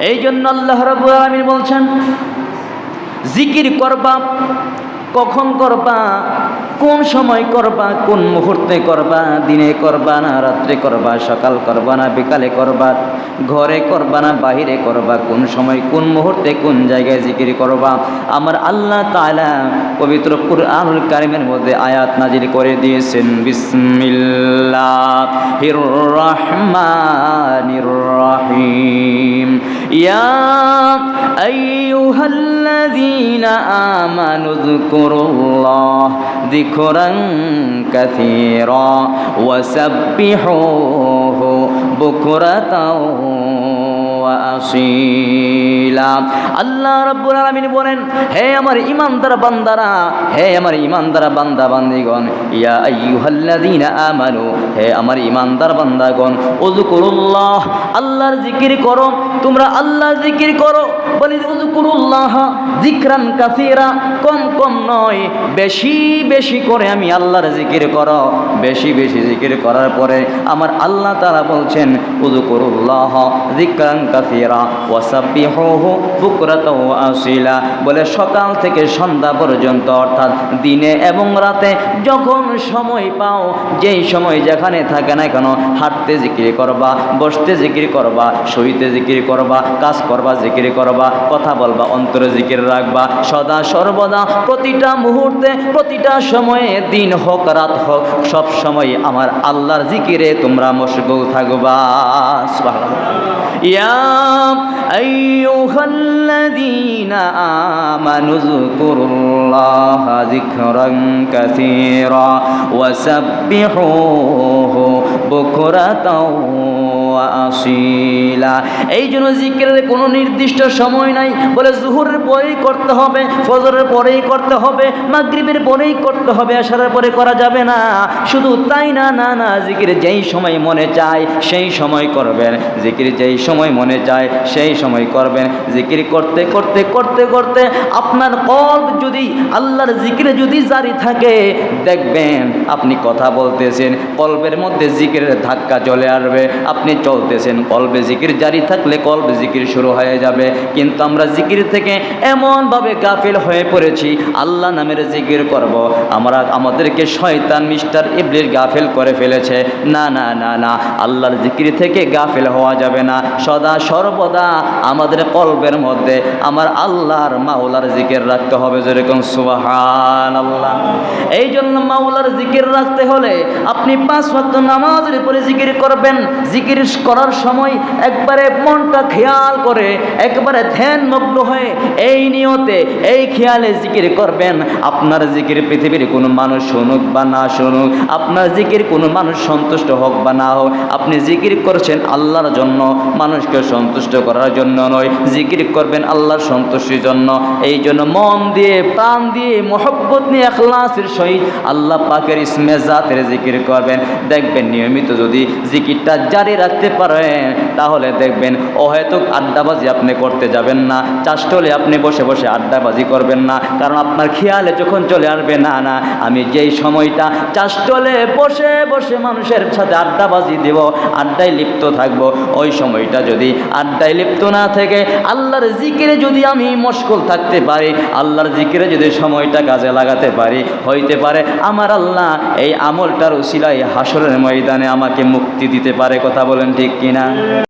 এই জন্য আল্লাহ রাব্বুল আলামিন বলছেন, জিকির করবা, কখন করবা, কোন সময় করবা, কোন মুহূর্তে করবা, দিনে করবা না রাত্রে করবা, সকাল করবা না বিকালে করবা, ঘরে করবা না বাহিরে করবা, কোন সময়, কোন মুহূর্তে, কোন জায়গায় জিকির করবা? আমার আল্লাহ তাআলা পবিত্র কুরআনুল কারিমের মধ্যে আয়াত নাজিল করে দিয়েছেন, বিসমিল্লাহির রহমানির রহিম। ইয়া আইয়ুহাল্লাযীনা আমানু যকুরুল্লাহ যিকরান কাসীরা ওয়াসাব্বিহুহু বুকরাতাও আসিলা আল্লাহ রাব্বুল আলামিন বলেন, হে আমার ইমানদার বান্দারা, হে আমার ইমানদার বান্দা বান্দিগণ ইয়া আইয়ুহাল্লাযীনা আমানু, হে আমার ইমানদার বান্দাগণ, উযকুরুল্লাহ, আল্লাহর জিকির করো তোমরা আল্লাহ জিকির করো। বলি, উযকুরুল্লাহ, যিকরান কাসীরা, কম কম নয়, বেশি বেশি করে আমি আল্লাহর জিকির করো। বেশি বেশি জিকির করার পরে আমার আল্লাহ তারা বলছেন, উযকুরুল্লাহ, যিকরান কাসীরা, ওয়াসাব্বিহুহু বুকরাতাও আসিলা। বলে, সকাল থেকে সন্ধ্যা পর্যন্ত, অর্থাৎ দিনে এবং রাতে, যখন সময় পাও, যেই সময় যেখানে থাকে না কেন, হাঁটতে জিকির করবা, বসতে জিকির করবা, শুইতে জিকির করবা, কাজ করবা, জিকির করবা, কথা বলবা, অন্তরে জিকির রাখবা, সদা সর্বদা প্রতিটা মুহূর্তে, প্রতিটা সময়ে দিন হোক, রাত হোক, সব সময় আমার আল্লাহর জিকিরে তোমরা মশগুল থাকবা। ইয়া আইয়ুহাল্লাযীনা আমানু যকুরুল্লাহা যিকরান আসিলা এই জন্য জিকিরের কোনো নির্দিষ্ট সময় নাই। বলে জুহুরের পরেই করতে হবে, ফজরের পরেই করতে হবে, মাগরীবের পরেই করতে হবে আসারের পরে করা যাবে না। শুধু তাই না না না, জিকির যেই সময় মনে চায়, সেই সময় করবেন। জিকির যেই সময় মনে চায়, সেই সময় করবেন। জিকির করতে করতে করতে করতে আপনার কল্প যদি, আল্লাহর জিকিরে যদি জারি থাকে, দেখবেন আপনি কথা বলতেছেন কল্পের মধ্যে জিকিরের ধাক্কা চলে আসবে। আপনি চলতেছেন কল্পে জিকির জারি থাকলে কল্পে জিকির শুরু হয়ে যাবে। কিন্তু আমরা জিকির থেকে এমনভাবে গাফিল হয়ে পড়েছি, আল্লাহ নামের জিকির করব। আমরা, আমাদেরকে শয়তান মিস্টার ইবলির গাফিল করে ফেলেছে। না না না না, আল্লাহর জিকির থেকে গাফিল হওয়া যাবে না। সদা সর্বদা আমাদের কল্পের মধ্যে আমার আল্লাহর মাওলার জিকির রাখতে হবে যেরকম সুবাহান আল্লাহ এই জন্য মাওলার জিকির রাখতে হলে আপনি পাঁচ ওয়াক্ত নামাজের উপরে জিকির করবেন। জিকির করার সময় একবারে মনটা খেয়াল করে, একবারে ধ্যান মগ্ন হয়ে, এই নিয়তে এই খেয়ালে জিকির করবেন। আপনার জিকির পৃথিবীর কোনো মানুষ শুনুক বা না শুনুক, আপনার জিকির কোনো মানুষ সন্তুষ্ট হোক বা না হোক, আপনি জিকির করছেন আল্লাহর জন্য, মানুষকে সন্তুষ্ট করার জন্য নয়, জিকির করবেন আল্লাহর সন্তুষ্টির জন্য। এই জন্য মন দিয়ে, প্রাণ দিয়ে, মহব্বত নিয়ে, এখলাসের সহিত আল্লাহ পাকের ইসমে জাতের জিকির করবেন। দেখবেন নিয়মিত যদি জিকিরটা জারি রাখতে পারেন তাহলে দেখবেন, অহেতুক আড্ডাবাজি আপনি করতে যাবেন না। চাষটলে আপনি বসে বসে আড্ডাবাজি করবেন না। কারণ আপনার খেয়ালে যখন চলে আসবে, না না, আমি যেই সময়টা চাষটলে বসে বসে মানুষের সাথে আড্ডাবাজি দেব, আড্ডায় লিপ্ত থাকব, ওই সময়টা যদি আড্ডায় লিপ্ত না থেকে আল্লাহর জিকিরে যদি আমি মশগুল থাকতে পারি, আল্লাহর জিকিরে যদি সময়টা কাজে লাগাতে পারি, হইতে পারে, আমার আল্লাহ এই আমলটার উসিলায় হাসরের ময়দানে আমাকে মুক্তি দিতে পারে, কথা বলেন ঠিক কিনা?